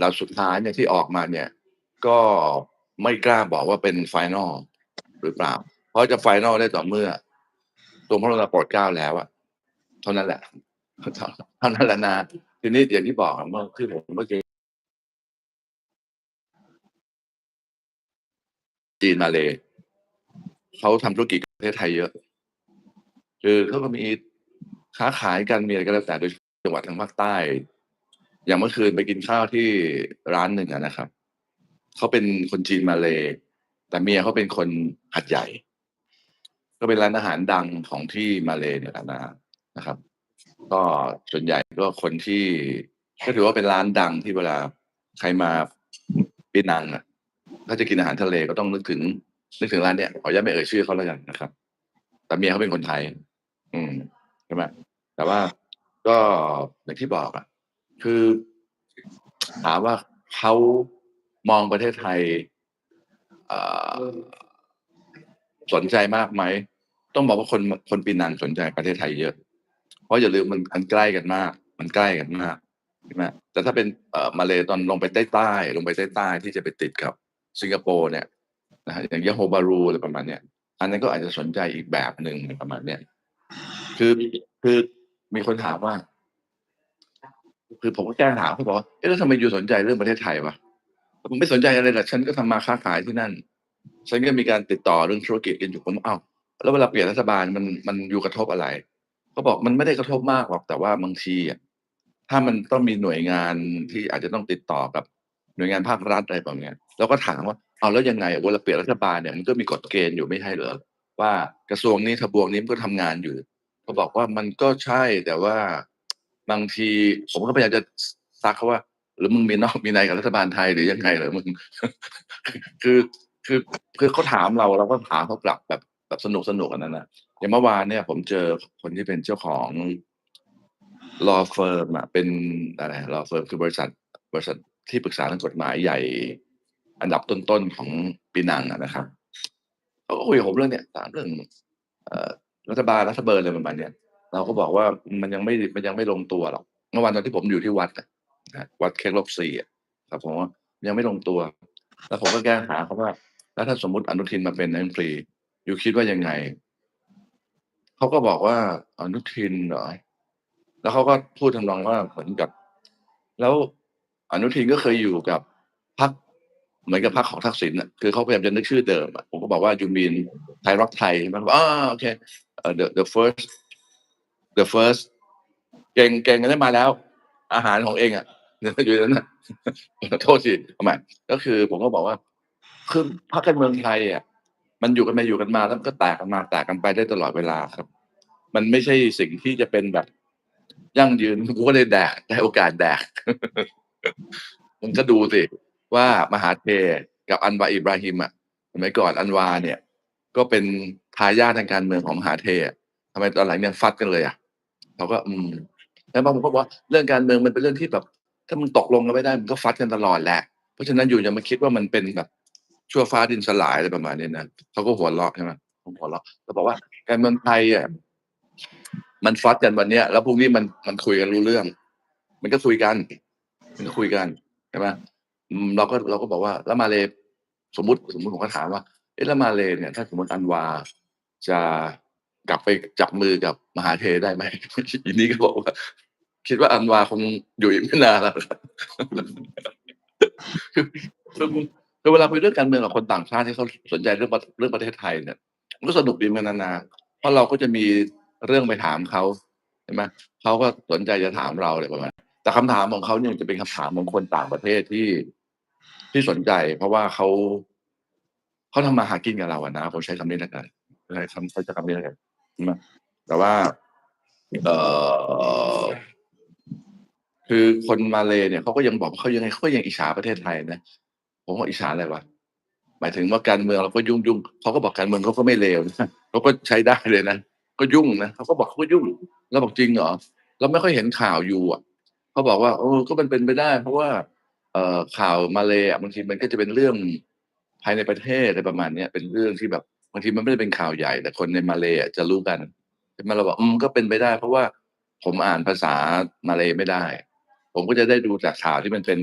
เราสุดท้ายเนี่ยที่ออกมาเนี่ย ก็ไม่กล้าบอกว่าเป็นไฟนอลหรือเปล่า เพราะจะไฟนอลได้ต่อเมื่อ ตัวพระราโปรดเกล้าแล้วอะเท่านั้นแหละเท่านั้นแหละนะทีนี้อย่างที่บอกเมื่อที่ผมเมื่อกี้จีนมาเลยเขาทำธุรกิจกับประเทศไทยเยอะ คือเขาก็มีค้าขายกันมีอะไรก็แล้วแต่โดยจังหวัดทางภาคใต้ อย่างเมื่อคืนไปกินข้าวที่ร้านหนึ่งนะครับเขาเป็นคนจีนมาเลยแต่เมียเขาเป็นคนหัดใหญ่ ก็เป็นร้านอาหารดังของที่มาเลยเนี่ยนะนะครับ ก็ส่วนใหญ่ก็คนที่ก็ถือว่าเป็นร้านดังที่เวลาใครมาปีนังอะถ้าจะกินอาหารทะเลก็ต้องนึกถึง นึกถึงร้านเนี้ยขออนุญาตไม่เอ่ยชื่อเขาแล้วกันนะครับ แต่เมียเขาเป็นคนไทย อืมใช่ไหมแต่ว่าก็อย่างที่บอกอะ คือถามว่าเขามองประเทศไทยสนใจมากไหม ต้องบอกว่าคนคนปีนังสนใจประเทศไทยเยอะ เพราะอย่าลืมมันมันใกล้กันมาก มันใกล้กันมากใช่ไหมแต่ถ้าเป็นมาเลยตอนลงไปใต้ใต้ลงไปใต้ใต้ที่จะไปติดกับสิงคโปร์เนี่ยนะฮะอย่างยะโฮบารูอะไรประมาณเนี้ยอันนั้นก็อาจจะสนใจอีกแบบหนึ่งประมาณเนี้ยคือคือมีคนถามว่า คือผมก็แกล้งถามเขาบอกว่าเอ๊ะแล้วทำไมอยู่สนใจเรื่องประเทศไทยวะผมไม่สนใจอะไรหรอกฉันก็ทำมาค้าขายที่นั่น ฉันก็มีการติดต่อเรื่องธุรกิจกันอยู่ผมเอ้าแล้วเวลาเปลี่ยนรัฐบาลมันมันอยู่กระทบอะไรเขาบอกมันไม่ได้กระทบมากหรอกแต่ว่าบางทีอะถ้ามันต้องมีหน่วยงานที่อาจจะต้องติดต่อกับหน่วยงานภาครัฐอะไรแบบนี้ยเราก็ถามว่าเอาแล้วยังไงเวลาเปลี่ยนรัฐบาลเนี่ยมันก็มีกฎเกณฑ์อยู่ไม่ใช่เหรอว่ากระทรวงนี้ทบวงนี้มันก็ทำงานอยู่เขาบอกว่ามันก็ใช่แต่ว่า บางทีผมก็พยายามจะซักเขาว่า หรือมึงมีนอกมีในกับรัฐบาลไทยหรือยังไงเหรอมึง คือคือคือเขาถามเราเราก็ถามเขากลับแบบแบบสนุกสนุกอันนั้นนะอย่างเมื่อวานเนี่ย ผมเจอคนที่เป็นเจ้าของ law firm อะเป็นอะไร law firm คือบริษัท บริษัทที่ปรึกษาทางกฎหมายใหญ่ อันดับต้นๆของปีนังอะนะครับเขาก็คุยกับผมเรื่องเนี้ยถามเรื่องรัฐบาลรัฐเบิร์นอะไรประมาณเนี้ย เราก็บอกว่ามันยังไม่มันยังไม่ลงตัวหรอกเมื่อวานตอนที่ผมอยู่ที่วัดนะวัดเคกลบซีอะครับผมว่ายังไม่ลงตัว แล้วผมก็แกล้งถามเขาว่า แล้วถ้าสมมติอนุทินมาเป็นนายกรีอยู่คิดว่ายังไงเขาก็บอกว่าอนุทินเหรอแล้วเขาก็พูดทำนองว่าเหมือนกับ แล้วอนุทินก็เคยอยู่กับพรรคเหมือนกับพรรคของทักษิณอะคือเขาพยายามจะนึกชื่อเดิมผมก็บอกว่ายูมีนไทยรักไทยใช่ไหมบอกอ่าโอเคเอ่อ the the first the first เก่งเก่งกันได้มาแล้ว อาหารของเองอะอยู่นั้นนะโทษทีทำไมก็คือผมก็บอกว่าคือพรรคการเมืองไทยอะมันอยู่กันมาอยู่กันมาแล้วก็แตกกันมาแตกกันไปได้ตลอดเวลาครับ มันไม่ใช่สิ่งที่จะเป็นแบบ ยั่งยืนกูก็เลยแดกได้โอกาสแดกมันก็ดูสิว่ามหาเทกับอันวาอิบราฮิมอะสมัยก่อนอันวาเนี่ย ก็เป็นทายาททางการเมืองของมหาเทอะทำไมตอนหลังยังฟัดกันเลยอะ เขาก็อืมแล้วบางคนก็บอกว่าเรื่องการเมืองมันเป็นเรื่องที่แบบ ถ้ามึงตกลงกันไม่ได้มันก็ฟัดกันตลอดแหละ เพราะฉะนั้นอยู่อย่ามาคิดว่ามันเป็นแบบชั่วฟ้าดินสลายอะไรประมาณนี้นะเขาก็หัวเราะใช่ไหมผมหัวเราะแล้วบอกว่าการเมืองไทยอะมันฟัดกันวันเนี้ย แล้วพรุ่งนี้มันมันคุยกันรู้เรื่อง มันก็คุยกัน มันก็คุยกันใช่ไหมอืมเราก็เราก็บอกว่า แล้วมาเลสมมติสมมติผมก็ถามว่าเอ๊ะแล้วมาเลเนี่ย ถ้าสมมติอันวาจะ กลับไปจับมือกับมหาเทได้ไหมอีนี้ก็บอกว่า คิดว่าอันวาคงอยู่อีกไม่นานแล้วคือเวลาคุยเรื่องการเมืองกับคนต่างชาติที่เขาสนใจเรื่องเรื่องประเทศไทยเนี่ยมันก็สนุกดีมือนกันนะเพราะเราก็จะมีเรื่องไปถามเขาใช่ไหมเขาก็สนใจจะถามเราอะไรประมาณแต่คำถามของเขาเนี่ยจะเป็นคำถามของคนต่างประเทศที่ที่สนใจ เพราะว่าเขาเขาทำมาหากินกับเราอะนะผมใช้คำนี้แล้วกันใช้คำใช้คำนี้แล้วกัน แต่ว่า เออคือคนมาเลเนี่ยเขาก็ยังบอกเขายังไงเขาก็ยังอิจฉาประเทศไทยนะผมว่าอิจฉาอะไรวะหมายถึงว่าการเมืองเราก็ยุ่งยุ่งเขาก็บอกการเมืองเขาก็ไม่เลวนะเขาก็ใช้ได้เลยนะก็ยุ่งนะเขาก็บอกเขาก็ยุ่งเราบอกจริงเหรอเราไม่ค่อยเห็นข่าวอยู่อะเขาบอกว่าโอ้ก็มันเป็นไปได้ เพราะว่า เอ่อข่าวมาเลอะบางทีมันก็จะเป็นเรื่องภายในประเทศอะไรประมาณเนี้ยเป็นเรื่องที่แบบางทีมันไม่ได้เป็นข่าวใหญ่ แต่คนในมาเลยจะรู้กันมาเราบอกอืมก็เป็นไปได้ เพราะว่าผมอ่านภาษามาเลยไม่ได้ ผมก็จะได้ดูจากข่าวที่มันเป็น